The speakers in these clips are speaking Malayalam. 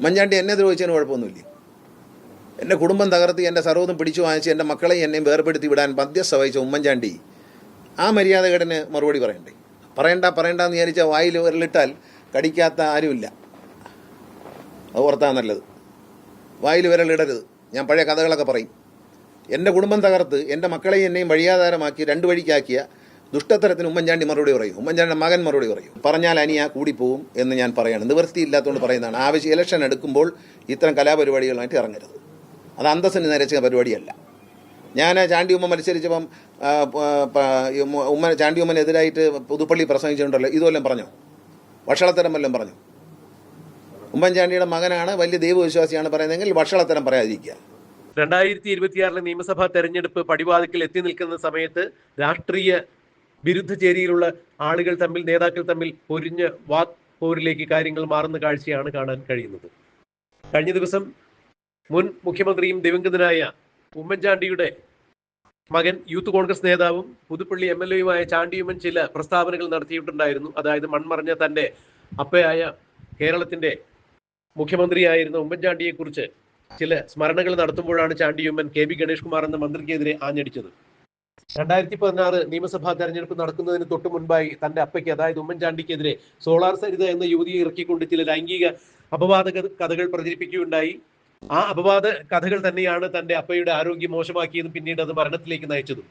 ഉമ്മൻചാണ്ടി എന്നെ ദ്രോഹിച്ചതിന് കുഴപ്പമൊന്നുമില്ല? എന്റെ കുടുംബം തകർത്തി എന്റെ സർവതും പിടിച്ചു വാങ്ങിച്ച് എന്റെ മക്കളെയും എന്നെയും വേർപെടുത്തി വിടാൻ മധ്യസ്ഥ വഹിച്ച ഉമ്മൻചാണ്ടി ആ മര്യാദകേടിന് മറുപടി പറയണ്ടേ? പറയണ്ട പറയണ്ടെന്ന് വിചാരിച്ച വായിൽ വിരലിട്ടാൽ കടിക്കാത്ത ആരുമില്ല. അത് ഓർത്താ നല്ലത്. വായിൽ വിരലിടരുത്. ഞാൻ പഴയ കഥകളൊക്കെ പറയും. എന്റെ കുടുംബം തകർത്ത് എന്റെ മക്കളെയും എന്നെയും വഴിയാധാരമാക്കി രണ്ട് വഴിക്കാക്കിയ ദുഷ്ടത്തരത്തിന് ഉമ്മൻചാണ്ടി മറുപടി പറയും. ഉമ്മൻചാണ്ടിയുടെ മകൻ മറുപടി പറയും. പറഞ്ഞാൽ അനിയ കൂടിപ്പോവും എന്ന് ഞാൻ പറയാണ്. നിവൃത്തിയില്ലാത്തതുകൊണ്ട് പറയുന്നതാണ്. ആവശ്യം ഇലക്ഷൻ എടുക്കുമ്പോൾ ഇത്തരം കലാപരിപാടികളുമായിട്ട് ഇറങ്ങരുത്. അത് അന്തസ്സിന് നിരച്ച പരിപാടിയല്ല. ഞാൻ ചാണ്ടി ഉമ്മ മത്സരിച്ചപ്പം ഉമ്മ- ചാണ്ടി ഉമ്മനെതിരായിട്ട് പുതുപ്പള്ളി പ്രസംഗിച്ചിട്ടുണ്ടല്ലോ. ഇതുമെല്ലാം പറഞ്ഞോ? വഷളത്തരം വല്ലതും പറഞ്ഞു? ഉമ്മൻചാണ്ടിയുടെ മകനാണ് വലിയ ദൈവവിശ്വാസിയാണ് പറയുന്നതെങ്കിൽ വഷളത്തരം പറയാതിരിക്കുക. രണ്ടായിരത്തി ഇരുപത്തിയാറിലെ നിയമസഭാ തെരഞ്ഞെടുപ്പ് പടിവാതിക്കൽ എത്തി നിൽക്കുന്ന സമയത്ത് രാഷ്ട്രീയ വിരുദ്ധ ചേരിയിലുള്ള ആളുകൾ തമ്മിൽ നേതാക്കൾ തമ്മിൽ പൊരിഞ്ഞ് വാക് പോരിലേക്ക് കാര്യങ്ങൾ മാറുന്ന കാഴ്ചയാണ് കാണാൻ കഴിയുന്നത്. കഴിഞ്ഞ ദിവസം മുൻ മുഖ്യമന്ത്രിയും ദിവംഗതനായ ഉമ്മൻചാണ്ടിയുടെ മകൻ യൂത്ത് കോൺഗ്രസ് നേതാവും പുതുപ്പള്ളി എം എൽ എയുമായ ചാണ്ടിയുമ്മൻ ചില പ്രസ്താവനകൾ നടത്തിയിട്ടുണ്ടായിരുന്നു. അതായത് മൺമറഞ്ഞ തന്റെ അപ്പയായ കേരളത്തിന്റെ മുഖ്യമന്ത്രിയായിരുന്ന ഉമ്മൻചാണ്ടിയെക്കുറിച്ച് ചില സ്മരണകൾ നടത്തുമ്പോഴാണ് ചാണ്ടിയുമ്മൻ കെ ബി ഗണേഷ് കുമാർ എന്ന മന്ത്രിക്കെതിരെ ആഞ്ഞടിച്ചത്. രണ്ടായിരത്തി പതിനാറ് നിയമസഭാ തെരഞ്ഞെടുപ്പ് നടക്കുന്നതിന് തൊട്ടു മുൻപായി തന്റെ അപ്പയ്ക്ക് അതായത് ഉമ്മൻചാണ്ടിക്കെതിരെ സോളാർ സരിത എന്ന യുവതിയെ ഇറക്കിക്കൊണ്ട് ചില ലൈംഗിക അപവാദ കഥകൾ പ്രചരിപ്പിക്കുകയുണ്ടായി. ആ അപവാദ കഥകൾ തന്നെയാണ് തന്റെ അപ്പയുടെ ആരോഗ്യം മോശമാക്കിയതും പിന്നീട് അത് മരണത്തിലേക്ക് നയിച്ചതും.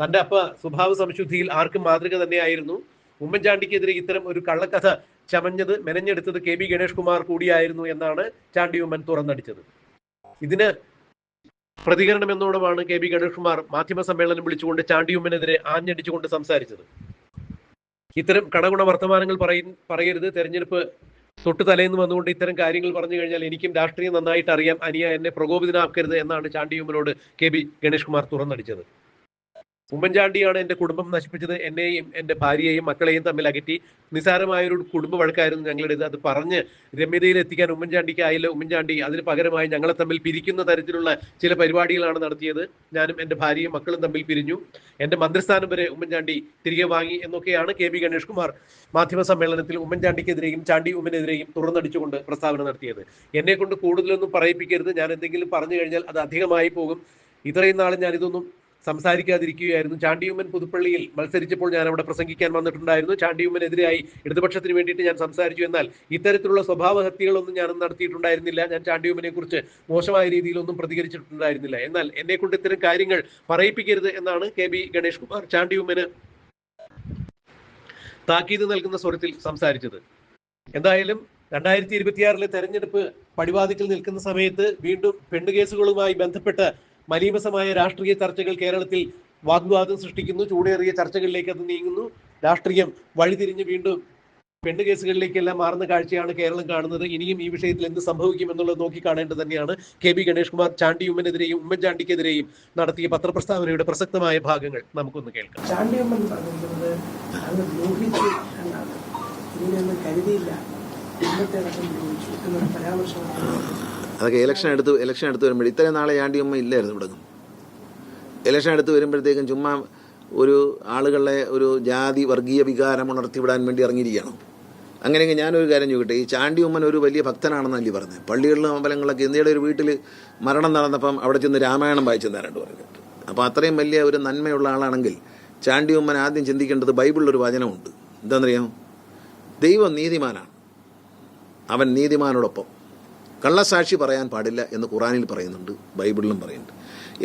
തന്റെ അപ്പ സ്വഭാവ സംശുദ്ധിയിൽ ആർക്കും മാതൃക തന്നെയായിരുന്നു. ഉമ്മൻചാണ്ടിക്കെതിരെ ഇത്തരം ഒരു കള്ളക്കഥ ചമഞ്ഞത് മെനഞ്ഞെടുത്തത് കെ ബി ഗണേഷ് കുമാർ കൂടിയായിരുന്നു എന്നാണ് ചാണ്ടി ഉമ്മൻ തുറന്നടിച്ചത്. ഇതിന് പ്രതികരണം എന്നോടുമാണ് കെ ബി ഗണേഷ് കുമാർ മാധ്യമ സമ്മേളനം വിളിച്ചുകൊണ്ട് ചാണ്ടിയുമ്മനെതിരെ ആഞ്ഞടിച്ചുകൊണ്ട് സംസാരിച്ചത്. ഇത്തരം കടകുണ വർത്തമാനങ്ങൾ പറയും പറയരുത്. തെരഞ്ഞെടുപ്പ് തൊട്ട് തലേന്ന് വന്നുകൊണ്ട് ഇത്തരം കാര്യങ്ങൾ പറഞ്ഞു കഴിഞ്ഞാൽ എനിക്കും രാഷ്ട്രീയം നന്നായിട്ട് അറിയാം. അനിയ എന്നെ പ്രകോപിതനാക്കരുത് എന്നാണ് ചാണ്ടിയുമ്മനോട് കെ ബി ഗണേഷ് കുമാർ തുറന്നടിച്ചത്. ഉമ്മൻചാണ്ടിയാണ് എന്റെ കുടുംബം നശിപ്പിച്ചത്. എന്നെയും എന്റെ ഭാര്യയെയും മക്കളെയും തമ്മിൽ അകറ്റി. നിസാരമായൊരു കുടുംബ വഴക്കായിരുന്നു ഞങ്ങളുടേത്. അത് പറഞ്ഞ് രമ്യതയിൽ എത്തിക്കാൻ ഉമ്മൻചാണ്ടിക്ക് ആയില്ല. ഉമ്മൻചാണ്ടി അതിന് പകരമായി ഞങ്ങളെ തമ്മിൽ പിരിക്കുന്ന തരത്തിലുള്ള ചില പരിപാടികളാണ് നടത്തിയത്. ഞാനും എന്റെ ഭാര്യയും മക്കളും തമ്മിൽ പിരിഞ്ഞു. എന്റെ മന്ത്രിസ്ഥാനം വരെ ഉമ്മൻചാണ്ടി തിരികെ വാങ്ങി എന്നൊക്കെയാണ് കെ ബി ഗണേഷ് കുമാർ മാധ്യമ സമ്മേളനത്തിൽ ഉമ്മൻചാണ്ടിക്കെതിരെയും ചാണ്ടി ഉമ്മനെതിരെയും തുറന്നടിച്ചുകൊണ്ട് പ്രസ്താവന നടത്തിയത്. എന്നെ കൊണ്ട് കൂടുതലൊന്നും പറയിപ്പിക്കരുത്. ഞാൻ എന്തെങ്കിലും പറഞ്ഞു കഴിഞ്ഞാൽ അത് അധികമായി പോകും. ഇത്രയും നാളും ഞാൻ ഇതൊന്നും സംസാരിക്കാതിരിക്കുകയായിരുന്നു. ചാണ്ടിയുമ്മൻ പുതുപ്പള്ളിയിൽ മത്സരിച്ചപ്പോൾ ഞാൻ അവിടെ പ്രസംഗിക്കാൻ വന്നിട്ടുണ്ടായിരുന്നു. ചാണ്ടിയുമ്മനെതിരായി ഇടതുപക്ഷത്തിന് വേണ്ടിയിട്ട് ഞാൻ സംസാരിച്ചു. എന്നാൽ ഇത്തരത്തിലുള്ള സ്വഭാവ ഹത്യകളൊന്നും ഞാനും നടത്തിയിട്ടുണ്ടായിരുന്നില്ല. ഞാൻ ചാണ്ടിയുമ്മനെ കുറിച്ച് മോശമായ രീതിയിലൊന്നും പ്രതികരിച്ചിട്ടുണ്ടായിരുന്നില്ല. എന്നാൽ എന്നെ കൊണ്ട് ഇത്തരം കാര്യങ്ങൾ പറയിപ്പിക്കരുത് എന്നാണ് കെ ബി ഗണേഷ് കുമാർ ചാണ്ടിയുമ്മന് താക്കീത് നൽകുന്ന സ്വരത്തിൽ സംസാരിച്ചത്. എന്തായാലും രണ്ടായിരത്തി ഇരുപത്തിയാറിലെ തെരഞ്ഞെടുപ്പ് പടിവാതിക്കൽ നിൽക്കുന്ന സമയത്ത് വീണ്ടും പെണ്ണുകേസുകളുമായി ബന്ധപ്പെട്ട മലീമസമായ രാഷ്ട്രീയ ചർച്ചകൾ കേരളത്തിൽ വാഗ്വാദം സൃഷ്ടിക്കുന്നു. ചൂടേറിയ ചർച്ചകളിലേക്ക് അത് നീങ്ങുന്നു. രാഷ്ട്രീയം വഴിതിരിഞ്ഞ് വീണ്ടും പെണ്ണ് പെണ്ണുകേസുകളിലേക്കെല്ലാം മാറുന്ന കാഴ്ചയാണ് കേരളം കാണുന്നത്. ഇനിയും ഈ വിഷയത്തിൽ എന്ത് സംഭവിക്കും എന്നുള്ളത് നോക്കി നോക്കിക്കാണേണ്ടത് തന്നെയാണ്. കെ ബി ഗണേഷ് കുമാർ ചാണ്ടി ഉമ്മനെതിരെയും ഉമ്മൻചാണ്ടിക്കെതിരെയും നടത്തിയ പത്രപ്രസ്താവനയുടെ പ്രസക്തമായ ഭാഗങ്ങൾ നമുക്കൊന്ന് കേൾക്കാം. ചാണ്ടിയമ്മൻ പറഞ്ഞിരിക്കുന്നത് അങ്ങ് കരുതിയില്ല. ഇന്നത്തെ പരാമർശമാണ് അതൊക്കെ ഇലക്ഷൻ എടുത്ത് ഇലക്ഷൻ എടുത്ത് വരുമ്പോൾ ഇത്രയും നാളെ ചാണ്ടിയമ്മ ഇല്ലായിരുന്നു ഇവിടെ. ഇലക്ഷൻ എടുത്ത് വരുമ്പോഴത്തേക്കും ചുമ്മാ ഒരു ആളുകളെ ഒരു ജാതി വർഗീയ വികാരം ഉണർത്തിവിടാൻ വേണ്ടി ഇറങ്ങിയിരിക്കുകയാണ്. അങ്ങനെയെങ്കിൽ ഞാനൊരു കാര്യം ചോദിക്കട്ടെ ഈ ചാണ്ടി ഉമ്മൻ ഒരു വലിയ ഭക്തനാണെന്നല്ലേ പറഞ്ഞത്. പള്ളികളിലും അമ്പലങ്ങളിലൊക്കെ ഇന്ത്യയുടെ ഒരു വീട്ടിൽ മരണം നടന്നപ്പം അവിടെ ചെന്ന് രാമായണം വായിച്ചു തരാണ്ട് പറഞ്ഞു അപ്പോൾ അത്രയും വലിയ ഒരു നന്മയുള്ള ആളാണെങ്കിൽ ചാണ്ടി ഉമ്മൻ ആദ്യം ചിന്തിക്കേണ്ടത് ബൈബിളിലൊരു വചനമുണ്ട്. എന്താണെന്നറിയാമോ? ദൈവം നീതിമാനാണ്. അവൻ നീതിമാനോടൊപ്പം. കള്ളസാക്ഷി പറയാൻ പാടില്ല എന്ന് ഖുറാനിൽ പറയുന്നുണ്ട് ബൈബിളിലും പറയുന്നുണ്ട്.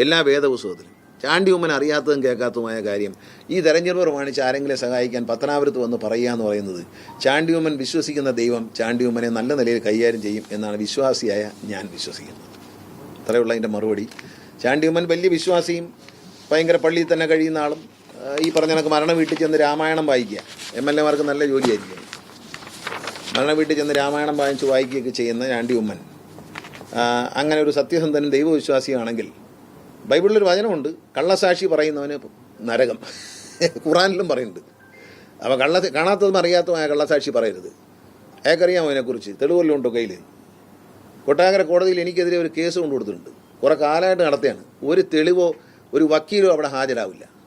എല്ലാ വേദപുസ്തകത്തിലും. ചാണ്ടി ഉമ്മൻ അറിയാത്തതും കേൾക്കാത്തതുമായ കാര്യം ഈ തെരഞ്ഞെടുപ്പ് പ്രമാണിച്ച് ആരെങ്കിലും സഹായിക്കാൻ പത്തനാപുരത്ത് വന്ന് പറയുക എന്ന് പറയുന്നത് ചാണ്ടി ഉമ്മൻ വിശ്വസിക്കുന്ന ദൈവം ചാണ്ടി ഉമ്മനെ നല്ല നിലയിൽ കൈകാര്യം ചെയ്യും എന്നാണ് വിശ്വാസിയായ ഞാൻ വിശ്വസിക്കുന്നത്. അത്രയുള്ള അതിന്റെ മറുപടി. ചാണ്ടി ഉമ്മൻ വലിയ വിശ്വാസിയും ഭയങ്കര പള്ളിയിൽ തന്നെ കഴിയുന്ന ആളും ഈ പറഞ്ഞ കണക്ക് മരണ വീട്ടിൽ ചെന്ന് രാമായണം വായിക്കുക. എം എൽ എമാർക്ക് നല്ല ജോലിയായിരിക്കും. മരണ വീട്ടിൽ ചെന്ന് രാമായണം വായിച്ച് വായിക്കുകയൊക്കെ ചെയ്യുന്ന ചാണ്ടി ഉമ്മൻ. അങ്ങനെ ഒരു സത്യസന്ധനും ദൈവവിശ്വാസിയാണെങ്കിൽ ബൈബിളിലൊരു വചനമുണ്ട് കള്ളസാക്ഷി പറയുന്നവന് നരകം. ഖുറാനിലും പറയുന്നുണ്ട്. അപ്പോൾ കള്ള കാണാത്തതും അറിയാത്തതുമായ കള്ളസാക്ഷി പറയരുത്. അയാൾക്കറിയാമോ അതിനെക്കുറിച്ച് തെളിവെല്ലാം ഉണ്ടോ കയ്യിൽ കൊട്ടാകര കോടതിയിൽ എനിക്കെതിരെ ഒരു കേസ് കൊണ്ടു കൊടുത്തിട്ടുണ്ട് കുറേ കാലമായിട്ട് നടത്തുകയാണ് ഒരു തെളിവോ ഒരു വക്കീലോ അവിടെ ഹാജരാവില്ല.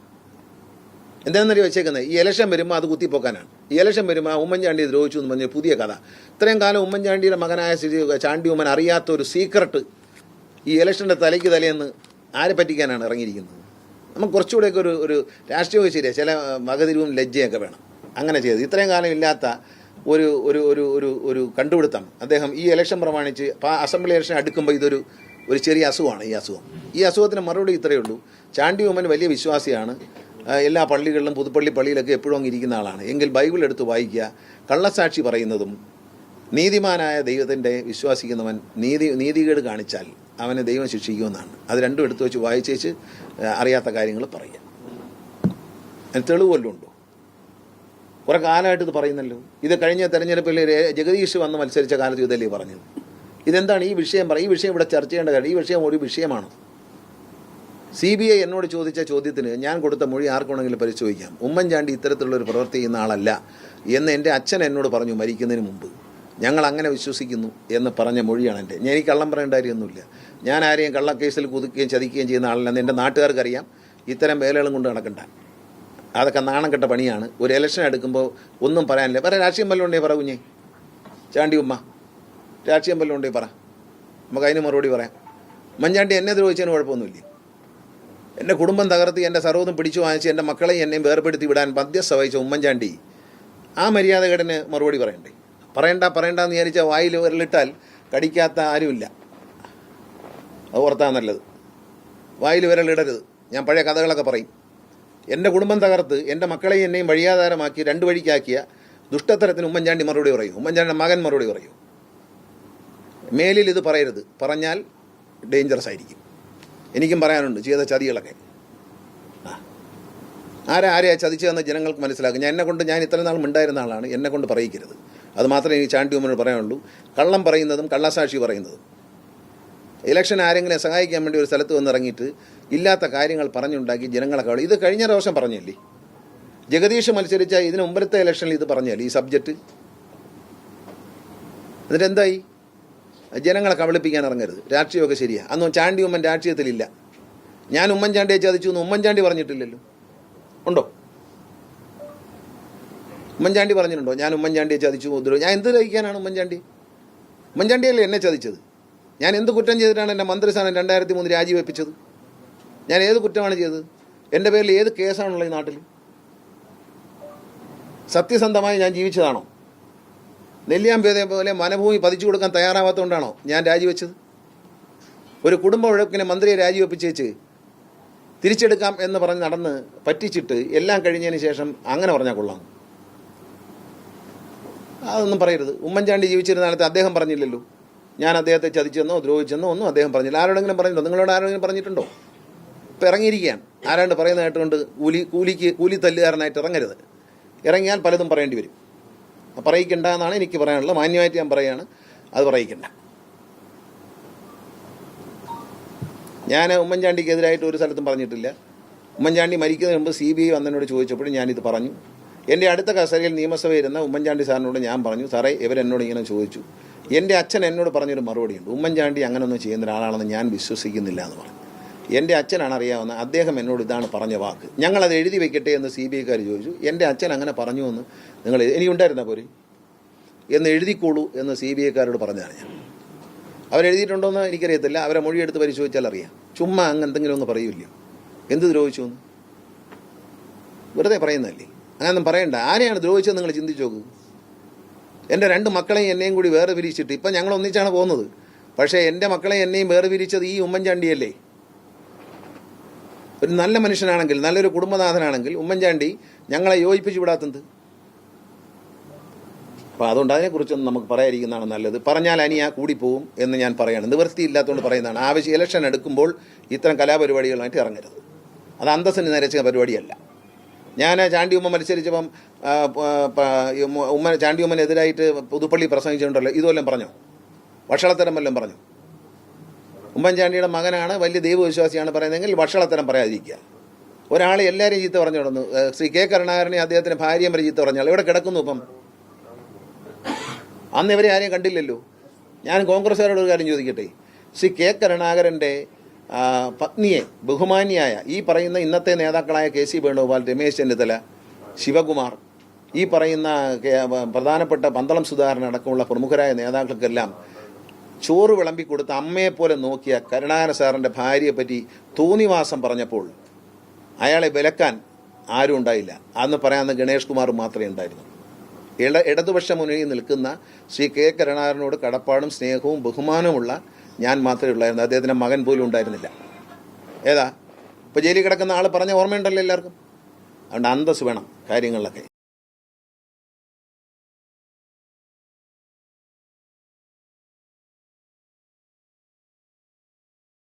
എന്താണെന്നറിയോ വെച്ചേക്കുന്നത്? ഈ ഇലക്ഷൻ വരുമ്പോൾ അത് കുത്തിപ്പോക്കാനാണ്. ഈ ഇലക്ഷൻ വരുമ്പോൾ ആ ഉമ്മൻചാണ്ടി ദ്രോഹിച്ചു എന്ന് പറഞ്ഞ പുതിയ കഥ. ഇത്രയും കാലം ഉമ്മൻചാണ്ടിയുടെ മകനായ ശ്രീ ചാണ്ടി ഉമ്മൻ അറിയാത്ത ഒരു സീക്രട്ട് ഈ ഇലക്ഷന്റെ തലയ്ക്ക് തലേന്ന് ആരെ പറ്റിക്കാനാണ് ഇറങ്ങിയിരിക്കുന്നത്? നമുക്ക് കുറച്ചുകൂടെയൊക്കെ ഒരു ഒരു രാഷ്ട്രീയ ശരിയാണ് ചില വകതിരിവും ലജ്ജയൊക്കെ വേണം. അങ്ങനെ ചെയ്ത്. ഇത്രയും കാലം ഇല്ലാത്ത ഒരു ഒരു ഒരു ഒരു ഒരു കണ്ടുപിടുത്തം. അദ്ദേഹം ഈ ഇലക്ഷൻ പ്രമാണിച്ച് അസംബ്ലി ഇലക്ഷൻ അടുക്കുമ്പോൾ ഇതൊരു ഒരു ചെറിയ അസുഖമാണ് ഈ അസുഖം. ഈ അസുഖത്തിന് മറുപടി ഇത്രയേ ഉള്ളൂ. ചാണ്ടി ഉമ്മൻ വലിയ വിശ്വാസിയാണ്. എല്ലാ പള്ളികളിലും പുതുപ്പള്ളി പള്ളിയിലൊക്കെ എപ്പോഴും അങ്ങ് ഇരിക്കുന്ന ആളാണ്. എങ്കിൽ ബൈബിൾ എടുത്ത് വായിക്കുക കള്ളസാക്ഷി പറയുന്നതും നീതിമാനായ ദൈവത്തിന്റെ വിശ്വാസിക്കുന്നവൻ നീതി നീതികേട് കാണിച്ചാൽ അവനെ ദൈവം ശിക്ഷിക്കുമെന്നാണ്. അത് രണ്ടും എടുത്തു വെച്ച് വായിച്ചേച്ച് അറിയാത്ത കാര്യങ്ങൾ പറയുക. അതിന് തെളിവ് വല്ലതും ഉണ്ടോ? കുറേ കാലമായിട്ട് ഇത് പറയുന്നല്ലോ. ഇത് കഴിഞ്ഞ തെരഞ്ഞെടുപ്പിൽ ജഗദീഷ് വന്ന് മത്സരിച്ച കാലത്ത് ഇതല്ലേ പറഞ്ഞത്? ഇതെന്താണ് ഈ വിഷയം പറ ഈ വിഷയം ഇവിടെ ചർച്ച ചെയ്യേണ്ട കാര്യം ഈ വിഷയം ഒരു വിഷയമാണ്? സി ബി ഐ എന്നോട് ചോദിച്ച ചോദ്യത്തിന് ഞാൻ കൊടുത്ത മൊഴി ആർക്കുണ്ടെങ്കിലും പരിശോധിക്കാം. ഉമ്മൻചാണ്ടി ഇത്തരത്തിലുള്ള ഒരു പ്രവൃത്തി ചെയ്യുന്ന ആളല്ല എന്ന് എന്റെ അച്ഛൻ എന്നോട് പറഞ്ഞു മരിക്കുന്നതിന് മുമ്പ്. ഞങ്ങൾ അങ്ങനെ വിശ്വസിക്കുന്നു എന്ന് പറഞ്ഞ മൊഴിയാണ് എന്റെ. ഞാൻ ഈ കള്ളം പറയേണ്ട കാര്യമൊന്നുമില്ല. ഞാൻ ആരെയും കള്ളക്കേസിൽ കുതുക്കുകയും ചതിക്കുകയും ചെയ്യുന്ന ആളല്ലെന്ന് എന്റെ നാട്ടുകാർക്കറിയാം. ഇത്തരം വേലകളും കൊണ്ട് നടക്കണ്ട. അതൊക്കെ നാണം കെട്ട പണിയാണ്. ഒരു ഇലക്ഷൻ എടുക്കുമ്പോൾ ഒന്നും പറയാനില്ല. വേറെ രാഷ്ട്രീയം വല്ലതും പറ കുഞ്ഞേ. ചാണ്ടി ഉമ്മ. രാഷ്ട്രീയം വല്ലതും പറ. നമുക്ക് അതിന് മറുപടി പറയാം. മഞ്ചാണ്ടി എന്നെ ദ്രോഹിച്ചതിന് കുഴപ്പമൊന്നുമില്ല? എന്റെ കുടുംബം തകർത്ത് എന്റെ സർവതും പിടിച്ചു വാങ്ങിച്ച് എന്റെ മക്കളെയും എന്നെയും വേർപെടുത്തി വിടാൻ മധ്യസ്ഥ വഹിച്ച ഉമ്മൻചാണ്ടി ആ മര്യാദകേടന് മറുപടി പറയണ്ടേ? പറയണ്ട പറയണ്ട എന്ന് വിചാരിച്ച വായിൽ വിരലിട്ടാൽ കടിക്കാത്ത ആരുമില്ല. അത് ഓർത്താ നല്ലത്. വായിൽ വിരലിടരുത്. ഞാൻ പഴയ കഥകളൊക്കെ പറയും. എന്റെ കുടുംബം തകർത്ത് എന്റെ മക്കളെയും എന്നെയും വഴിയാധാരമാക്കി രണ്ട് വഴിക്കാക്കിയ ദുഷ്ടത്തരത്തിന് ഉമ്മൻചാണ്ടി മറുപടി പറയും. ഉമ്മൻചാണ്ടി മകൻ മറുപടി പറയും. മേലിൽ ഇത് പറയരുത്. പറഞ്ഞാൽ ഡേഞ്ചറസ് ആയിരിക്കും. എനിക്കും പറയാനുണ്ട് ചെയ്ത ചതികളൊക്കെ. ആരാ ആരെയാ ചതിച്ചതെന്ന് ജനങ്ങൾക്ക് മനസ്സിലാക്കും. ഞാൻ എന്നെ കൊണ്ട് ഞാൻ ഇത്ര നാൾ മിണ്ടായിരുന്ന ആളാണ് എന്നെ കൊണ്ട് പറയിക്കരുത്. അത് മാത്രമേ എനിക്ക് ചാണ്ടി ഉമ്മനോട് പറയാനുള്ളൂ. കള്ളം പറയുന്നതും കള്ളസാക്ഷി പറയുന്നതും. ഇലക്ഷൻ ആരെങ്കിലും സഹായിക്കാൻ വേണ്ടി ഒരു സ്ഥലത്ത് വന്നിറങ്ങിയിട്ട് ഇല്ലാത്ത കാര്യങ്ങൾ പറഞ്ഞുണ്ടാക്കി ജനങ്ങളെ കവളി. ഇത് കഴിഞ്ഞ പ്രാവശ്യം പറഞ്ഞല്ലേ? ജഗദീഷ് മത്സരിച്ച ഇതിന് മുമ്പത്തെ ഇലക്ഷനിൽ ഇത് പറഞ്ഞല്ലേ ഈ സബ്ജക്റ്റ് എന്നിട്ട് എന്തായി? ജനങ്ങളെ കബളിപ്പിക്കാൻ ഇറങ്ങരുത്. രാഷ്ട്രീയമൊക്കെ ശരിയാണ് അന്നും ചാണ്ടി ഉമ്മൻ രാഷ്ട്രീയത്തിലില്ല. ഞാൻ ഉമ്മൻചാണ്ടിയെ ചതിച്ചു എന്ന് ഉമ്മൻചാണ്ടി പറഞ്ഞിട്ടില്ലല്ലോ. ഉണ്ടോ? ഉമ്മൻചാണ്ടി പറഞ്ഞിട്ടുണ്ടോ? ഞാൻ ഉമ്മൻചാണ്ടിയെ ചതിച്ചു ഉദ്രവ് ഞാൻ എന്ത് കഴിക്കാനാണ് ഉമ്മൻചാണ്ടി ഉമ്മൻചാണ്ടിയല്ലേ എന്നെ ചതിച്ചത് ഞാൻ എന്ത് കുറ്റം ചെയ്തിട്ടാണ് എന്റെ മന്ത്രിസ്ഥാനം രണ്ടായിരത്തി മൂന്ന് രാജിവെപ്പിച്ചത്? ഞാൻ ഏത് കുറ്റമാണ് ചെയ്തത്? എന്റെ പേരിൽ ഏത് കേസാണുള്ളത് ഈ നാട്ടിൽ? സത്യസന്ധമായി ഞാൻ ജീവിച്ചതാണോ? നെല്ലിയാമ്പേതയെ പോലെ വനഭൂമി പതിച്ചു കൊടുക്കാൻ തയ്യാറാവാത്തതുകൊണ്ടാണോ ഞാൻ രാജിവെച്ചത്? ഒരു കുടുംബ വഴക്കിനെ മന്ത്രിയെ രാജിവെപ്പിച്ചേച്ച് തിരിച്ചെടുക്കാം എന്ന് പറഞ്ഞ് നടന്ന് പറ്റിച്ചിട്ട് എല്ലാം കഴിഞ്ഞതിന് ശേഷം അങ്ങനെ പറഞ്ഞാൽ കൊള്ളാം. അതൊന്നും പറയരുത്. ഉമ്മൻചാണ്ടി ജീവിച്ചിരുന്ന കാലത്ത് അദ്ദേഹം പറഞ്ഞില്ലല്ലോ. ഞാൻ അദ്ദേഹത്തെ ചതിച്ചെന്നോ ദ്രോഹിച്ചെന്നോ ഒന്നും അദ്ദേഹം പറഞ്ഞില്ല. ആരോടെങ്കിലും പറഞ്ഞിട്ടുണ്ടോ? നിങ്ങളോട് ആരോടെങ്കിലും പറഞ്ഞിട്ടുണ്ടോ? ഇപ്പം ഇറങ്ങിയിരിക്കുകയാണ്. ആരാണ്ട് പറയുന്ന കേട്ടുകൊണ്ട് കൂലി കൂലിക്ക് കൂലി തല്ലുകാരനായിട്ട് ഇറങ്ങരുത്. ഇറങ്ങിയാൽ പലതും പറയേണ്ടി വരും. പറയിക്കണ്ട എന്നാണ് എനിക്ക് പറയാനുള്ളത്. മാന്യമായിട്ട് ഞാൻ പറയാണ്. അത് പറയിക്കണ്ട. ഞാൻ ഉമ്മൻചാണ്ടിക്കെതിരായിട്ട് ഒരു സ്ഥലത്തും പറഞ്ഞിട്ടില്ല. ഉമ്മൻചാണ്ടി മരിക്കുന്നതിന് മുമ്പ് സി ബി ഐ വന്നതിനോട് ചോദിച്ചപ്പോഴും ഞാനിത് പറഞ്ഞു. എന്റെ അടുത്ത കസരയിൽ നിയമസഭ ഇരുന്ന ഉമ്മൻചാണ്ടി സാറിനോട് ഞാൻ പറഞ്ഞു സാറേ ഇവരെന്നോട് ഇങ്ങനെ ചോദിച്ചു. എന്റെ അച്ഛൻ എന്നോട് പറഞ്ഞൊരു മറുപടിയുണ്ട്. ഉമ്മൻചാണ്ടി അങ്ങനെയൊന്നും ചെയ്യുന്ന ഒരാളാണെന്ന് ഞാൻ വിശ്വസിക്കുന്നില്ല എന്ന് പറഞ്ഞു. എന്റെ അച്ഛനാണ് അറിയാവുന്ന അദ്ദേഹം എന്നോട് ഇതാണ് പറഞ്ഞ വാക്ക്. ഞങ്ങളത് എഴുതി വെക്കട്ടെ എന്ന് സി ബി ഐക്കാർ ചോദിച്ചു. എന്റെ അച്ഛൻ അങ്ങനെ പറഞ്ഞു എന്ന് നിങ്ങൾ എനിക്കുണ്ടായിരുന്ന പോരെ? എന്ന് എഴുതിക്കോളൂ എന്ന് സി ബി ഐക്കാരോട് പറഞ്ഞതാണ് ഞാൻ. അവരെഴുതിയിട്ടുണ്ടോ എന്ന് എനിക്കറിയത്തില്ല. അവരെ മൊഴിയെടുത്ത് പരിശോധിച്ചാൽ അറിയാം. ചുമ്മാ അങ്ങ് എന്തെങ്കിലും ഒന്ന് പറയൂല്ലോ? എന്ത് ദ്രോഹിച്ചു എന്ന്? വെറുതെ പറയുന്നതല്ലേ? അങ്ങനൊന്നും പറയണ്ട. ആരെയാണ് ദ്രോഹിച്ചത് നിങ്ങൾ ചിന്തിച്ചു നോക്കൂ. എന്റെ രണ്ട് മക്കളെയും എന്നെയും കൂടി വേറെ പിരിച്ചിട്ട് ഇപ്പം ഞങ്ങൾ ഒന്നിച്ചാണ് പോകുന്നത്. പക്ഷേ എന്റെ മക്കളെ എന്നെയും വേറെ പിരിച്ചത് ഈ ഉമ്മൻചാണ്ടിയല്ലേ? ഒരു നല്ല മനുഷ്യനാണെങ്കിൽ നല്ലൊരു കുടുംബനാഥനാണെങ്കിൽ ഉമ്മൻചാണ്ടി ഞങ്ങളെ യോജിപ്പിച്ച് വിടാത്തത് അപ്പോൾ അതുകൊണ്ട് അതിനെക്കുറിച്ചൊന്നും നമുക്ക് പറയാതിരിക്കുന്നതാണ് നല്ലത്. പറഞ്ഞാൽ അനിയാ കൂടിപ്പോവും എന്ന് ഞാൻ പറയാണ്. നിവൃത്തിയില്ലാത്തതുകൊണ്ട് പറയുന്നതാണ്. ആവശ്യം ഇലക്ഷൻ എടുക്കുമ്പോൾ ഇത്തരം കലാപരിപാടികളുമായിട്ട് ഇറങ്ങരുത്. അത് അന്തസ്സിന് നിരച്ച പരിപാടിയല്ല. ഞാൻ ചാണ്ടി ഉമ്മ മത്സരിച്ചപ്പം ഉമ്മ- ചാണ്ടി ഉമ്മനെതിരായിട്ട് പുതുപ്പള്ളി പ്രസംഗിച്ചിട്ടുണ്ടല്ലോ. ഇതുമെല്ലാം പറഞ്ഞു? വഷളത്തരം വല്ലതും പറഞ്ഞു? ഉമ്മൻചാണ്ടിയുടെ മകനാണ് വലിയ ദൈവവിശ്വാസിയാണ് പറയുന്നതെങ്കിൽ വഷളത്തരം പറയാതിരിക്കുക. ഒരാൾ എല്ലാവരും ചീത്ത പറഞ്ഞു തുടങ്ങുന്നു ശ്രീ കെ കരുണാകരനെ അദ്ദേഹത്തിന് ഭാര്യ വരെ ചീത്ത പറഞ്ഞാൽ ഇവിടെ കിടക്കുന്നു ഇപ്പം? അന്ന് ഇവരെ ആരെയും കണ്ടില്ലല്ലോ. ഞാൻ കോൺഗ്രസ്സുകാരോട് ഒരു കാര്യം ചോദിക്കട്ടെ? ശ്രീ കെ കരുണാകരന്റെ പത്നിയെ ബഹുമാനിയായ ഈ പറയുന്ന ഇന്നത്തെ നേതാക്കളായ കെ സി വേണുഗോപാൽ രമേശ് ചെന്നിത്തല ശിവകുമാർ ഈ പറയുന്ന പ്രധാനപ്പെട്ട പന്തളം സുധാകരൻ അടക്കമുള്ള പ്രമുഖരായ നേതാക്കൾക്കെല്ലാം ചോറ് വിളമ്പി കൊടുത്ത് അമ്മയെപ്പോലെ നോക്കിയ കരുണാകര സാറിന്റെ ഭാര്യയെ പറ്റി തോന്നിവാസം പറഞ്ഞപ്പോൾ അയാളെ വിലക്കാൻ ആരും ഉണ്ടായില്ല. അന്ന് പറയാവുന്ന ഗണേഷ് കുമാർ മാത്രമേ ഉണ്ടായിരുന്നു ഇട ഇടതുപക്ഷ മുന്നണിയിൽ നിൽക്കുന്ന ശ്രീ കെ കരുണാകരനോട് കടപ്പാടും സ്നേഹവും ബഹുമാനവുമുള്ള ഞാൻ മാത്രമേ ഉള്ളായിരുന്നു. അദ്ദേഹത്തിന്റെ മകൻ പോലും ഉണ്ടായിരുന്നില്ല. ഏതാ? ഇപ്പോൾ ജയിലിൽ കിടക്കുന്ന ആൾ പറഞ്ഞ ഓർമ്മയുണ്ടല്ലോ എല്ലാവർക്കും. അതുകൊണ്ട് അന്തസ് വേണം കാര്യങ്ങളിലൊക്കെ.